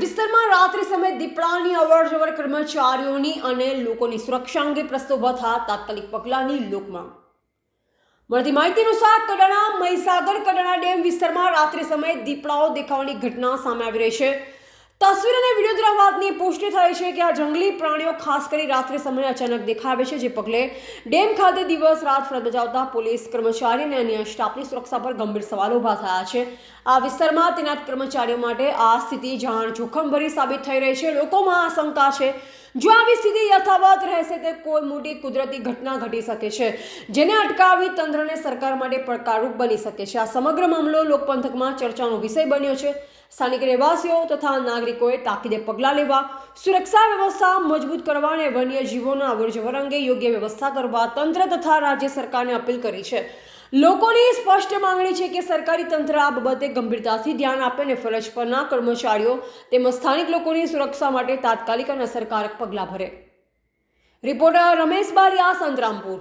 વિસ્તારમાં રાત્રિ સમયે દીપડાની અવરજવર કર્મચારીઓની અને લોકોની સુરક્ષા અંગે પ્રશ્નો થતા તાત્કાલિક પગલાંની લોકમાં મળતી માહિતી અનુસાર કડાણા મહીસાગર કડાણા ડેમ વિસ્તારમાં રાત્રિ સમયે દીપડાઓ દેખાવાની ઘટના સામે આવી રહી છે. તસવીર અને વીડિયો દ્વારા વાતની પુષ્ટિ થઈ છે કે આ જંગલી પ્રાણીઓ ખાસ કરી રાત્રે સમયે અચાનક દેખાવે છે, જે પગલે ડેમ ખાતે દિવસ રાત ફરજ બજાવતા પોલીસ કર્મચારી અને અન્ય સ્ટાફની સુરક્ષા પર ગંભીર સવાલો ઊભા થયા છે. આ વિસ્તારમાં તૈનાત કર્મચારીઓ માટે આ સ્થિતિ જાણ જોખમભરી સાબિત થઈ રહી છે. લોકોમાં આશંકા છે જો આવી સ્થિતિ યથાવત રહેશે તો કોઈ મોટી કુદરતી ઘટના ઘટી શકે છે, જેને અટકાવવી તંત્રને સરકાર માટે પડકારરૂપ બની શકે છે. આ સમગ્ર મામલો લોકપંથકમાં ચર્ચાનો વિષય બન્યો છે. સ્થાનિક રહેવાસીઓ તથા નાગરિકોએ તાકીદે પગલાં લેવા, સુરક્ષા વ્યવસ્થા મજબૂત કરવા અને વન્ય જીવોના અવરજવર અંગે યોગ્ય વ્યવસ્થા કરવા તંત્ર તથા રાજ્ય સરકારને અપીલ કરી છે. લોકોની સ્પષ્ટ માંગણી છે કે સરકારી તંત્ર આ બાબતે ગંભીરતાથી ધ્યાન આપે અને ફરજ પરના કર્મચારીઓ તેમજ સ્થાનિક લોકોની સુરક્ષા માટે તાત્કાલિક અને અસરકારક પગલાં ભરે. રિપોર્ટર રમેશ બારિયા સંતરામપુર.